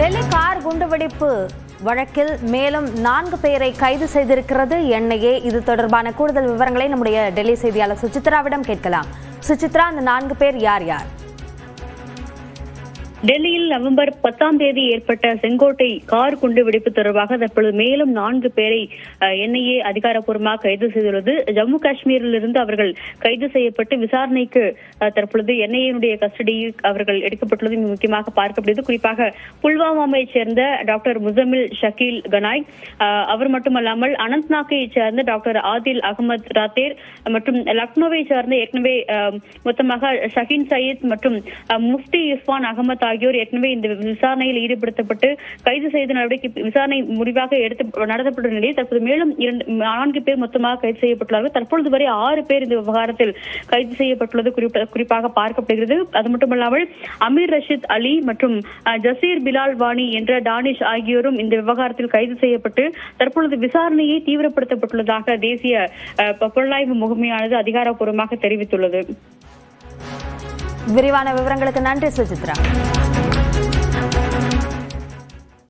Delhi car குண்டுவெடிப்பு வழக்கில் மேலும் நான்கு பேரை கைது செய்திருக்கிறது. என்னையே இது தொடர்பான கூடுதல் விவரங்களை நம்முடைய டெல்லி செய்தியாளர் சுசித்ராவிடம் கேட்கலாம். சுசித்ரா அந்த நான்கு பேர் யார் யார்? டெல்லியில் நவம்பர் பத்தாம் தேதி ஏற்பட்ட செங்கோட்டை கார் குண்டு வெடிப்பு தொடர்பாக தற்பொழுது மேலும் நான்கு பேரை என்ஐஏ அதிகாரப்பூர்வமாக கைது செய்துள்ளது. ஜம்மு காஷ்மீரில் இருந்து அவர்கள் கைது செய்யப்பட்டு விசாரணைக்கு தற்பொழுது என்ஐஏனுடைய கஸ்டடியில் அவர்கள் எடுக்கப்பட்டுள்ளது. முக்கியமாக பார்க்கப்படுகிறது. குறிப்பாக புல்வாமாவை சேர்ந்த டாக்டர் முசமில் ஷக்கீல் கனாய் அவர் மட்டுமல்லாமல் அனந்த்நாக்கை சேர்ந்த டாக்டர் ஆதில் அகமது ராத்தேர் மற்றும் லக்னோவை சேர்ந்த ஏற்கனவே மொத்தமாக ஷஹீன் சயீத் மற்றும் முஃப்தி இர்ஃபான் அகமது ஆகியோர் ஏற்கனவே இந்த விசாரணையில் ஈடுபடுத்தப்பட்டு கைது செய்த நடவடிக்கை விசாரணை முடிவாக எடுத்து நடத்தப்பட்ட நிலையில் தற்போது மேலும் இரண்டு நான்கு பேர் மொத்தமாக கைது செய்யப்பட்டுள்ளார்கள். தற்பொழுது வரை ஆறு பேர் இந்த விவகாரத்தில் கைது செய்யப்பட்டுள்ளது குறிப்பாக பார்க்கப்படுகிறது. அது மட்டுமல்லாமல் அமீர் ரஷீத் அலி மற்றும் ஜசீர் பிலால் வாணி என்ற டானிஷ் ஆகியோரும் இந்த விவகாரத்தில் கைது செய்யப்பட்டு தற்பொழுது விசாரணையை தீவிரப்படுத்தப்பட்டுள்ளதாக தேசிய அஹ், புலனாய்வு முகமையானது அதிகாரப்பூர்வமாக தெரிவித்துள்ளது. விரிவான விவரங்களுக்கு நன்றி சுசித்ரா